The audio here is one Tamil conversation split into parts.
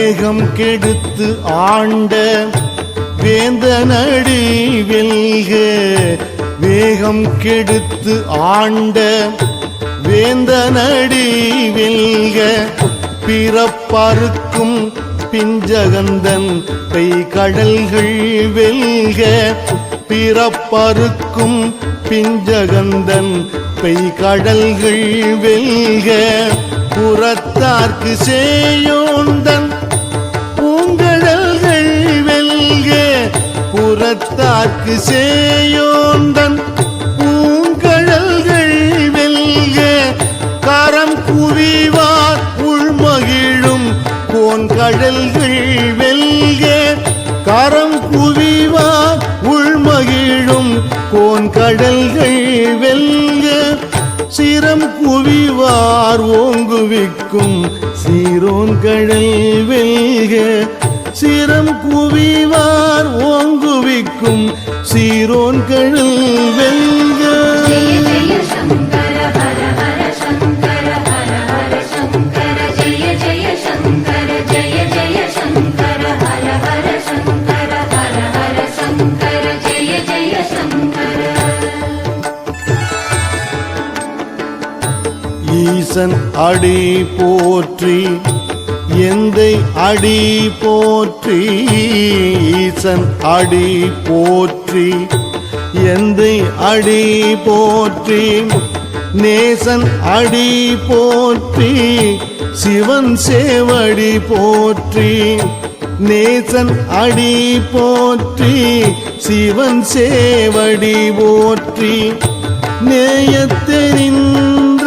தேகம் கெடுத்து ஆண்ட வேந்தனடி வெல்க வேகம் கெடுத்து ஆண்ட வேந்தனடி வெல்க. பிறப்பறுக்கும் பிஞ்சகந்தன் பெய் கடல்கள் வெல்க பிறப்பறுக்கும் பிஞ்சகந்தன் பெய் கடல்கள் வெல்க. புறத்தார்க்கு சேயோந்தன் புறத்தாக்கு சேயோந்தன் பூங்கடல்கள் வெல்க கரம் குவிவார் உள்மகிழும் கோன்கடல்கள் வெல்க கரம் குவிவார் உள்மகிழும் கோன்கடல்கள் வெல்க சிரம் குவிவார் ஓங்குவிக்கும் சீரோன் கடல் வெல்க. சிரம் குவிவார் ஓங்குவிக்கும் சீரோன் கடல் வெல்க. ஈசன் அடி போற்றி எந்தை அடி போற்றி ஈசன் அடி போற்றி. எந்தை அடி போற்றி நேசன் அடி போற்றி சிவன் சேவடி போற்றி. நேசன் அடி போற்றி சிவன் சேவடி போற்றி. நேயத்தெரின்ற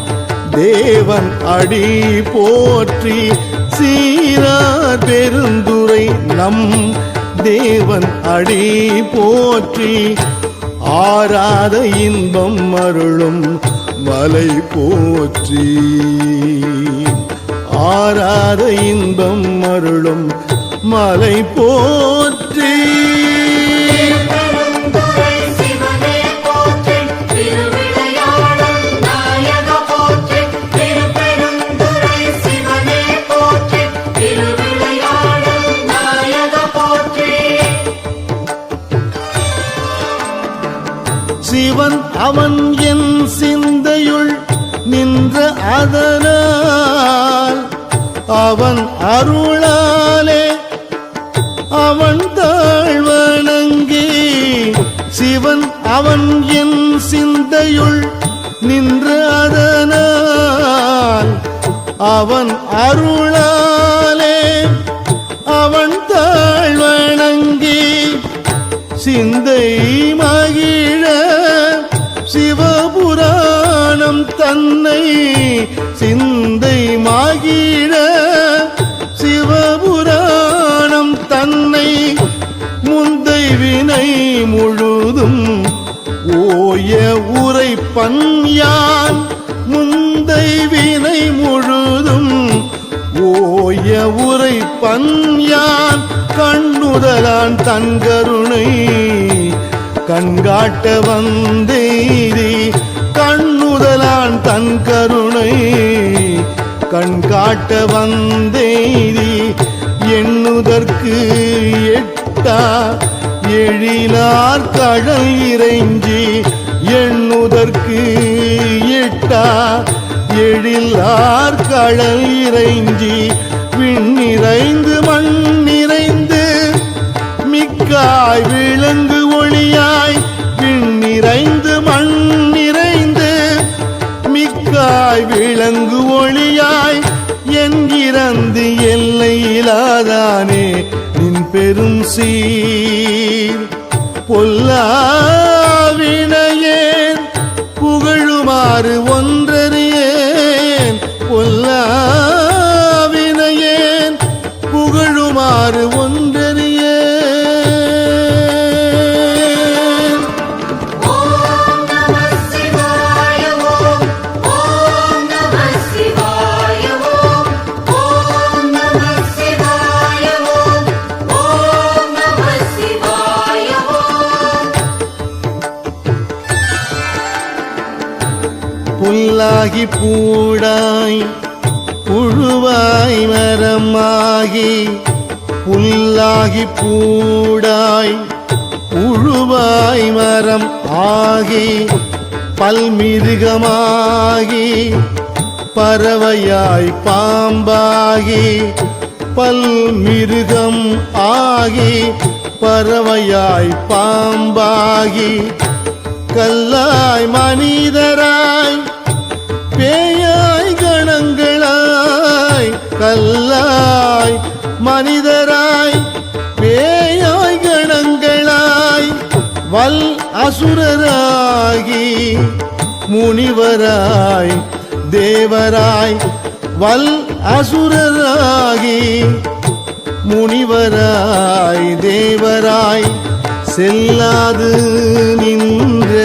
தேவன் அடி போற்றி சீரா பெருந்துரை நம் தேவன் அடி போற்றி ஆராத இன்பம் அருளும் மலை போற்றி. ஆராத இன்பம் அருளும் மலை போ அவன் என் சிந்தையுள் நின்ற அதனால் அவன் அருளாலே அவன் தாழ்வணங்கி சிவன் அவன் என் சிந்தையுள் நின்ற அதனால் அவன் அருளாலே அவன் தாழ்வணங்கி சிந்தை சிந்தை மகிழ சிவபுராணம் தன்னை முந்தை வினை முழுதும் ஓய உரைப்பன் யான் முந்தை வினை முழுதும் ஓய உரை பன்யான் கண்ணுதலான் தன் கருணை கண்காட்ட வந்தேரே முதலான் தன் கருணை கண் காட்ட வந்தேரி எண்ணுதற்கு எட்டா எழிலார் கடல் இறைஞ்சி எண்ணுதற்கு எட்டா எழிலார் கடல் இறைஞ்சி விண்ணிறைந்து விளங்கு ஒளியாய் என்கிறந்து எல்லையிலாதானே நின் பெரும் சீர் பொல்லா ஆகி பூடாய் உழுவாய் மரம் ஆகி பல்மிருகமாகி பறவையாய் பாம்பாகி பல்மிருகம் ஆகி பறவையாய் பாம்பாகி கல்லாய் மனிதராய் பேயாய் கணங்களாய் கல்லாய் மனிதராய் வல் அசுரராகி முனிவராய் தேவராய். வல் அசுரராகி முனிவராய் தேவராய். செல்லாது நின்ற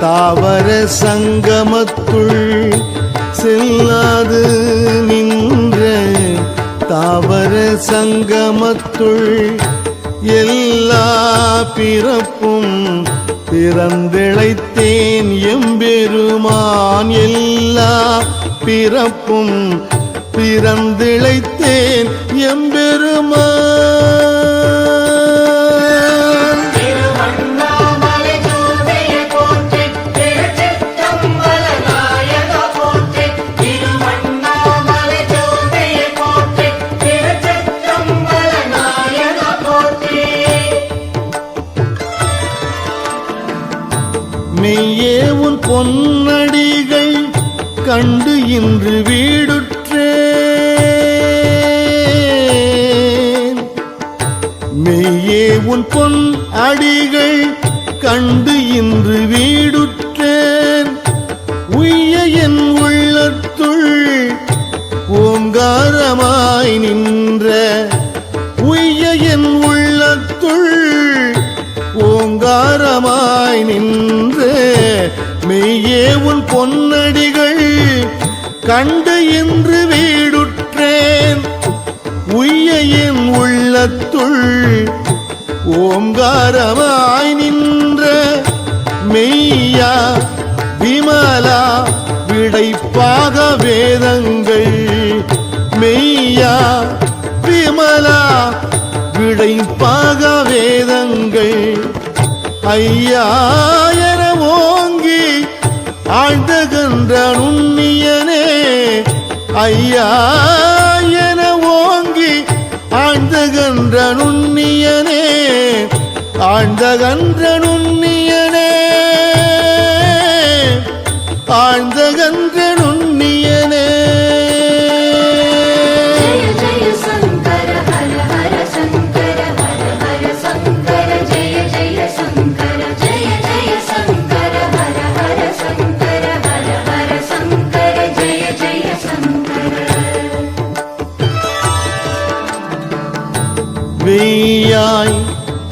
தாவர சங்கமத்துள் செல்லாது நின்ற தாவர சங்கமத்துள் எல்லா பிறப்பும் பிறந்திழைத்தேன் எம்பெருமான். எல்லா பிறப்பும் பிறந்திழைத்தேன் எம்பெருமான். மெய்யே உன் பொன்னடிகள் கண்டு இன்று வீடுற்றே மெய்யே உன் பொன் அடிகள் கண்டு இன்று வீடு இன்று வீடுற்றேன். உய்யையின் உள்ளத்துள் ஓங்காரமாய் நின்ற மெய்யா விமலா விடைப்பாக வேதங்கள். மெய்யா விமலா விடைப்பாக வேதங்கள். ஐயாயர ஓங்கி ஆழ்ந்தகன்ற நுண்ணியனே ஐயா என ஓங்கி ஆழ்ந்தகன்ற நுண்ணியனே ஆழ்ந்தகன்ற நுண்ணியனே ஆழ்ந்தகன்ற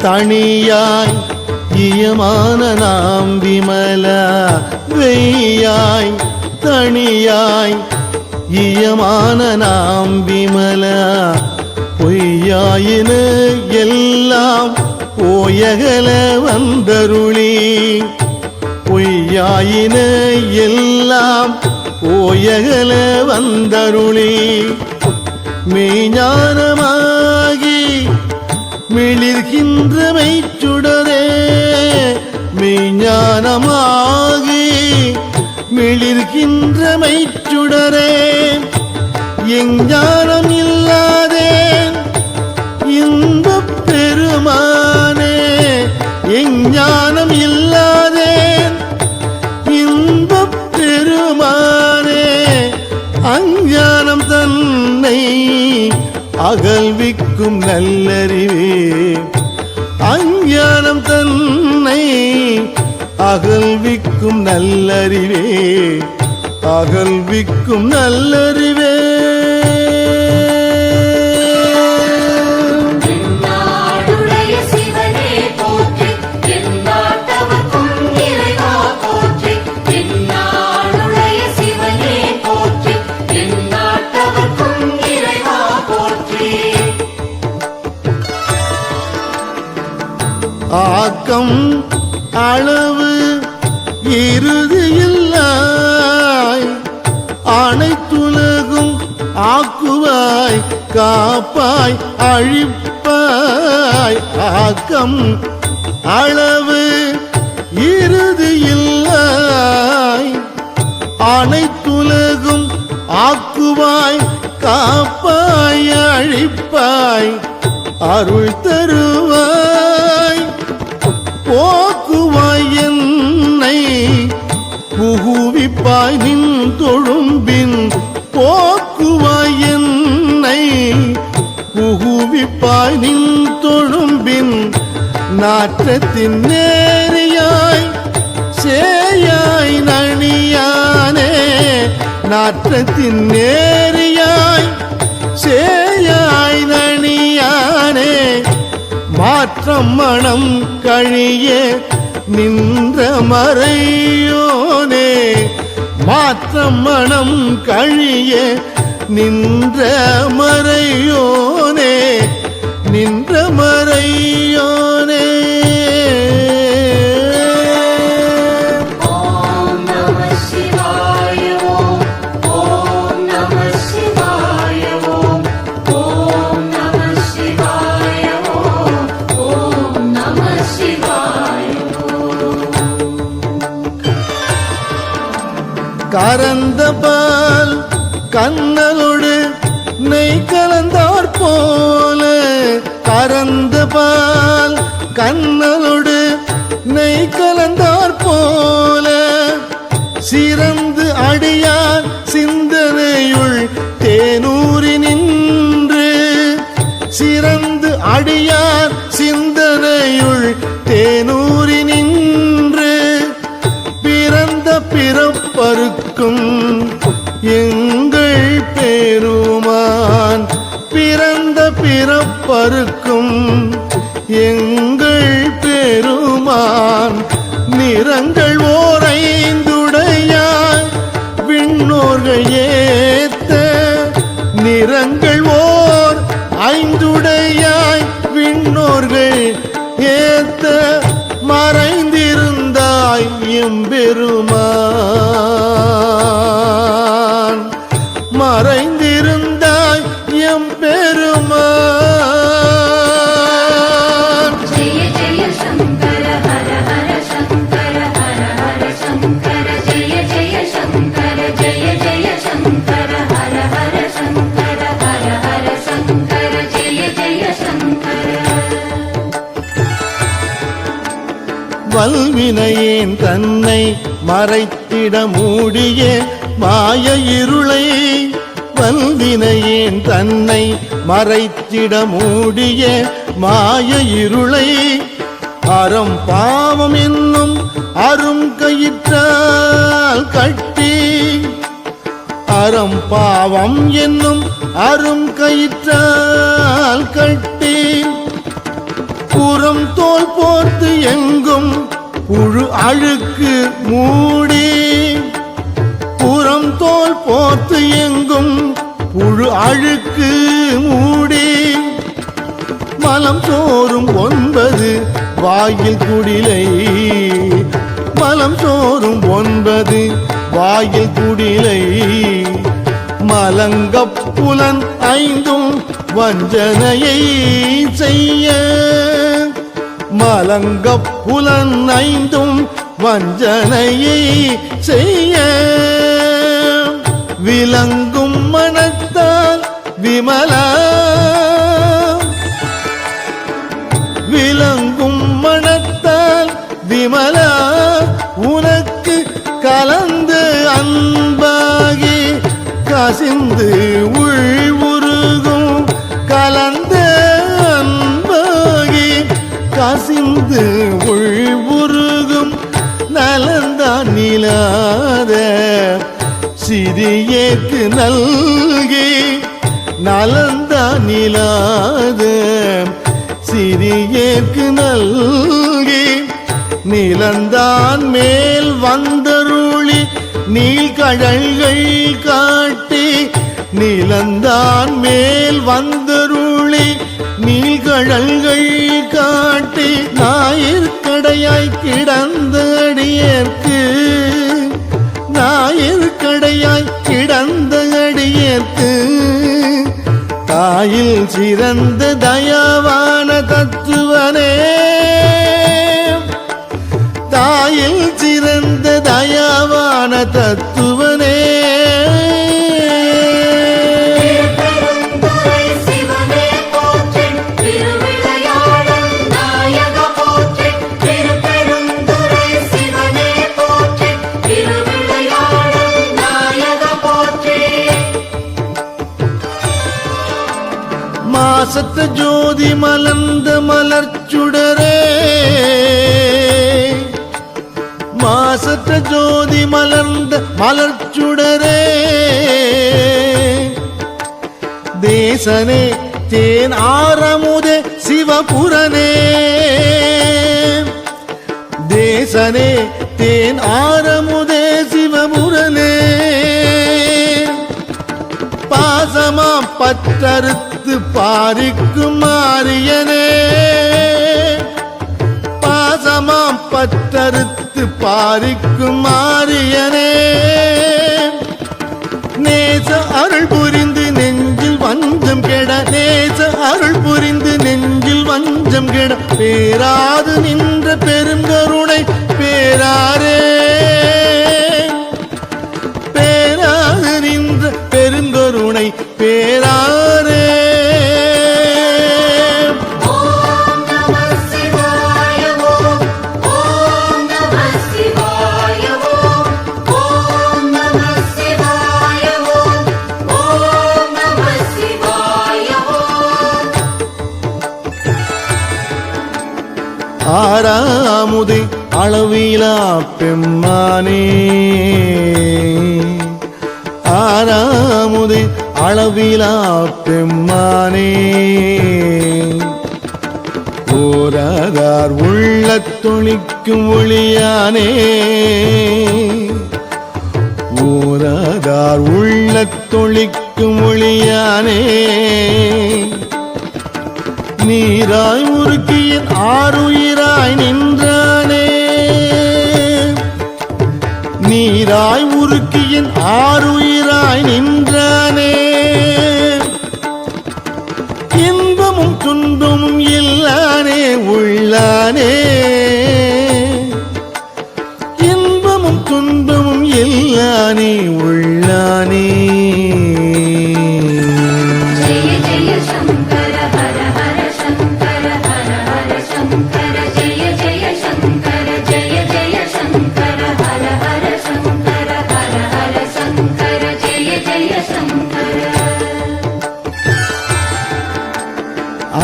தனியாய் இயமான நாம் விமல வெய்யாய் தனியாய் இயமான நாம் விமல பொய்யாயின எல்லாம் போயகல வந்தருளி. பொய்யாயின எல்லாம் போயகல வந்தருளி. மெய்ஞானமாகி மிளிர்கின்ற மெய்ச்சுடரே மெய்ஞானமாகி மிளிர்கின்ற மெய்ச்சுடரே எஞ்ஞானம் இல்லாதேன் இன்பப் பெருமானே எஞ்ஞானம் இல்லாதேன் இன்பப் பெருமானே அஞ்ஞானம் தன்னை அகல்விக்கும் நல்லறிவே. அஞ்ஞானம் தன்னை அகல்விக்கும் நல்லறிவே. அகல்விக்கும் நல்லறிவே. அளவு இறுதியில்லாய் அனைத்துலகும் ஆக்குவாய் காப்பாய் அழிப்பாய். ஆக்கம் அளவு இறுதியில்லாய் அனைத்துலகும் ஆக்குவாய் காப்பாய் அழிப்பாய். அருள் மாற்றத்தின் நேரியாய் சேயாய் நணியானே. நாற்றத்தின் நேரியாய் சேயாய் நணியானே. மாற்றம் மனம் கழிய நின்ற மறையோனே. மாற்றம் மனம் கழிய நின்ற மறையோனே. நின்ற மறையோனே கரந்த பால் கண்ணலோடு நெய் கலந்தார் போல. கரந்த பால் கண்ணலோடு நெய் கலந்தார் போல. சிறந்து அடியார் சிந்தனையுள் தேனு பிறப்பருக்கும் எங்கள் பெருமான் பிறந்த பிறப்பருக்கும் எங்கள் பெருமான் நிறங்கள் ஓரைந்துடையான் விண்ணோர்கள் ஏத்த நிறங்கள் ஓர் ஐந்துடையாய் விண்ணோர்கள் ஏத்த மறைந்திருந்தாய் எம்பெருமான். வல்வினையேன் தன்னை மறைத்திட மூடிய மாய இருளை. வல்வினையேன் தன்னை மறைத்திட மூடிய மாய இருளை. அறம் பாவம் என்னும் அரும் கயிற்றால் கட்டி. அறம் பாவம் என்னும் அரும் கயிற்றால் அழுக்கு மூடி புறம் தோல் போத்து எங்கும் புழு அழுக்கு மூடி மலம் சோறும் ஒன்பது வாயில் குடிலை. மலம் சோறும் ஒன்பது வாயில் குடிலை. மலங்கப் புலன் ஐந்தும் வஞ்சனையை செய்ய மலங்கப் புலன் ஐந்தும் வஞ்சனையை செய்ய. விளங்கும் மனத்தால் விமலா தாயில் சிறந்த தயவான தத்துவனே. தாயில் சிறந்த தயவான தத்துவனே. பாசத்து ஜோதி மலர்ந்த மலர்ச்சுடரே மாசத்த ஜோதி மலர்ந்த மலர்ச்சுடரே தேசனே தேன் ஆரமுதே சிவபுரனே. தேசனே தேன் ஆரமுதே சிவபுரனே. பாசமாம் பற்றறுத்து பாரிக்கும் மாரியனே பாசமாம் பற்றறுத்து பாரிக்கும் மாரியனே நேச அருள் புரிந்து நெஞ்சில் வஞ்சம் கெட நேச அருள் புரிந்து நெஞ்சில் வஞ்சம் கெட. பேராது நின்ற பெருங்கருணை பேராரே. ஆறாமுது அளவிலா பெம்மானே. ஆறாமுது அளவிலா பெம்மானே. ஓராதார் உள்ள தொழிக்கும் ஒளியானே. ஓர உள்ள துளிக்கும் ஒளியானே. நீராய் முறுக்கியின் ஆறுயிராய் நின்றானே. நீராய் முறுக்கியின் ஆறுயிராய் நின்றானே. இன்பமும் துன்பமும் இல்லானே உள்ளானே.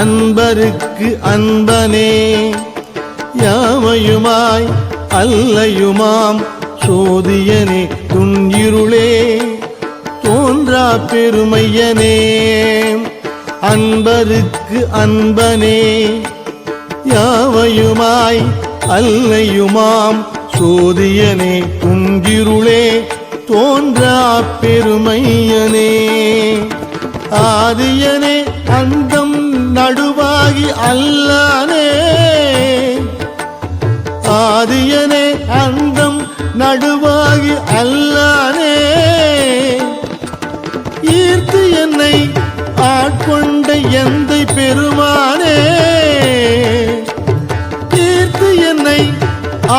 அன்பருக்கு அன்பனே யாமையுமாய் அல்லையுமாம் சோதியனே துன்யிருளே தோன்றா பெருமையனே. அன்பருக்கு அன்பனே யாவையுமாய் அல்லையுமாம் சோதியனே துன்கிருளே தோன்றா பெருமையனே. ஆதியனே அந்தம் நடுவாகி அல்லானே. ஆதியனே அந்தம் நடுவாகி அல்லானே. ஈர்த்து என்னை ஆட்கொண்ட எந்தை பெருமானே ஈர்த்து என்னை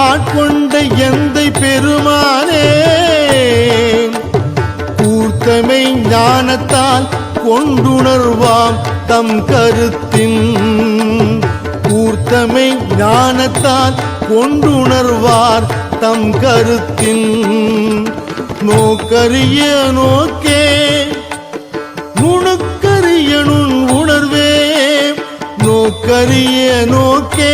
ஆட்கொண்ட எந்தை பெருமானே கூர்த்தமை ஞானத்தால் கொண்டுணர்வாம் தம் கருத்தின் கூர்த்தமை ஞானத்தால் கொண்டுணர்வார் தம் கருத்தின். நோக்கரிய நோக்கே நுணுக்கரியனுன் உணர்வே நோக்கரிய நோக்கே.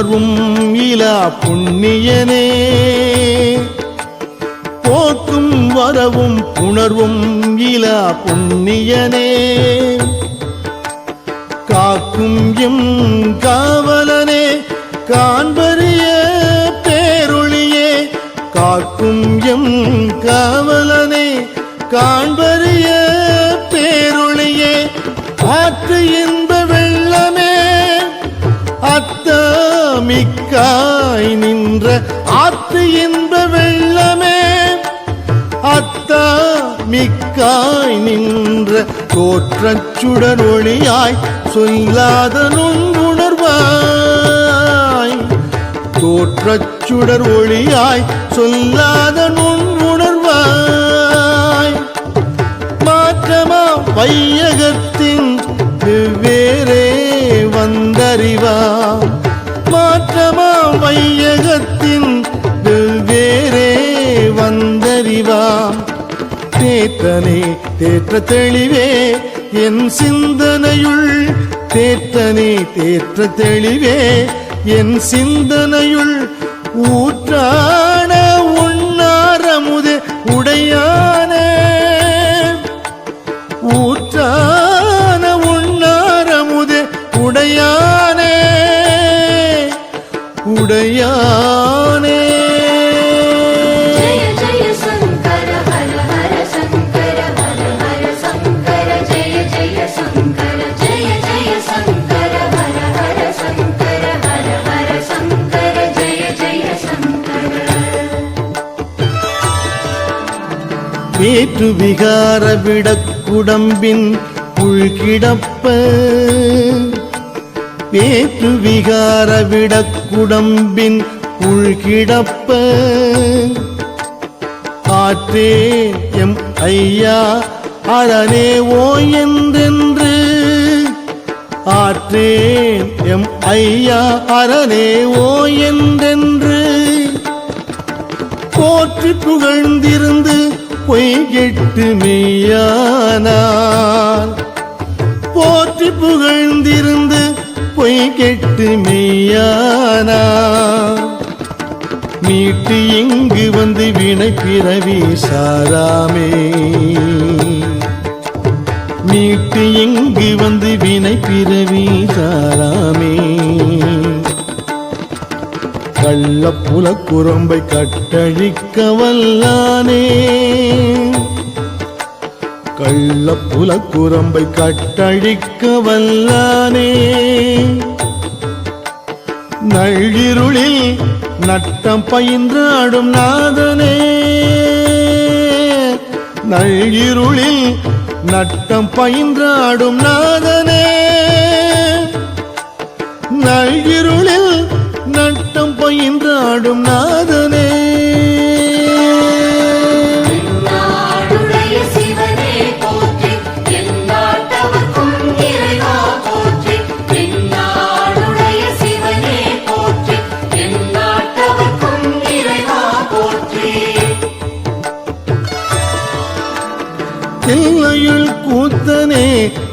உணரும் இலா புண்ணியனே. போக்கும் வரவும் உணர்வும் இலா புண்ணியனே. காக்கும் எம் காவலனே அத்தமிக்காய் நின்ற ஆத்து இன்ப வெள்ளமே. அத்தா மிக்காய் நின்ற தோற்றச்சுடர் ஒளியாய் சொல்லாத நுண்ணுணர்வாய். தோற்றச்சுடர் ஒளியாய் சொல்லாத நுண்ணுணர்வாய். மாற்றமா வையகத்தின் வெவ்வேறே வந்தறிவாம் வையகத்தின் வெவ்வேறே வந்தறிவாம் தேத்தனே தேற்ற தெளிவே என் சிந்தனையுள் தேத்தனே தேற்ற தெளிவே என் சிந்தனையுள் ஊற்றான உண்ணாரமுதே உடையான. ஊற்றான யானே. வேற்று விகார விடக்குடம்பின் உள்கிடப்ப. வேற்று விகார விடக்கு விடக்குடம்பின் உள்கிடப்ப. ஆற்றே எம் ஐயா அழனே ஓ என்றென்று. ஆற்றேன் எம் ஐயா அரணே ஓ என்றென்று. போற்றி புகழ்ந்திருந்து பொய்கெட்டு மெய்யானார். போற்றி புகழ்ந்திருந்து பொய் கெட்டு மெய்யானா மீட்டு இங்கு வந்து வினை பிறவி சாராமே. மீட்டு இங்கு வந்து வினை பிறவி சாராமே. கள்ளப்புல குரம்பை கட்டழிக்க வல்லானே. கள்ளப்புல குரம்பை கட்டழிக்க வல்லானே. நள்ளிருளில் நட்டம் பயின்றாடும் நாதனே. நள்ளிருளில் நட்டம் பயின்றாடும் நாதனே. நள்ளிருளில் நட்டம் பயின்றாடும் நாதனே.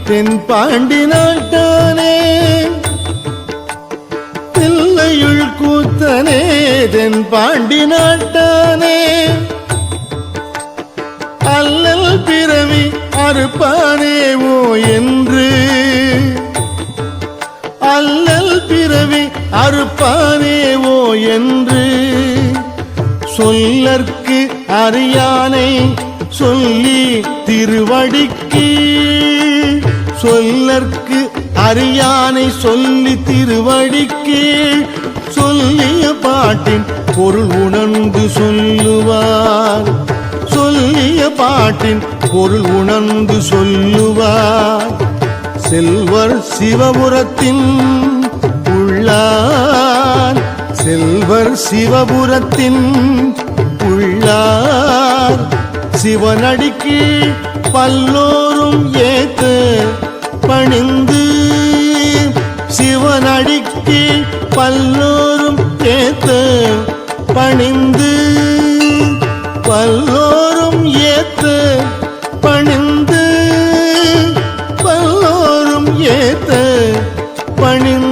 தென் பாண்டி நாட்டானே. தில்லையுள் கூத்தனே தென் பாண்டி நாட்டானே. அல்லல் பிறவி அறுப்பானேவோ என்று. அல்லல் பிறவி அறுப்பானேவோ என்று. சொல்லற்கு அறியானை சொல்லி திருவடிக்கீ சொல்லற்கு அறியானை சொல்லி திருவடிக்கு சொல்லிய பாட்டின் பொருள் உணர்ந்து சொல்லுவார். சொல்லிய பாட்டின் பொருள் உணர்ந்து சொல்லுவார். செல்வர் சிவபுரத்தின் உள்ளார். செல்வர் சிவபுரத்தின் உள்ளார். சிவனடிக்கு பல்லோரும் ஏத்து பணிந்து சிவனடிக்கு பல்லோரும் ஏத்து பணிந்து பல்லோரும் ஏத்து பணிந்து பல்லோரும் ஏத்து பணிந்து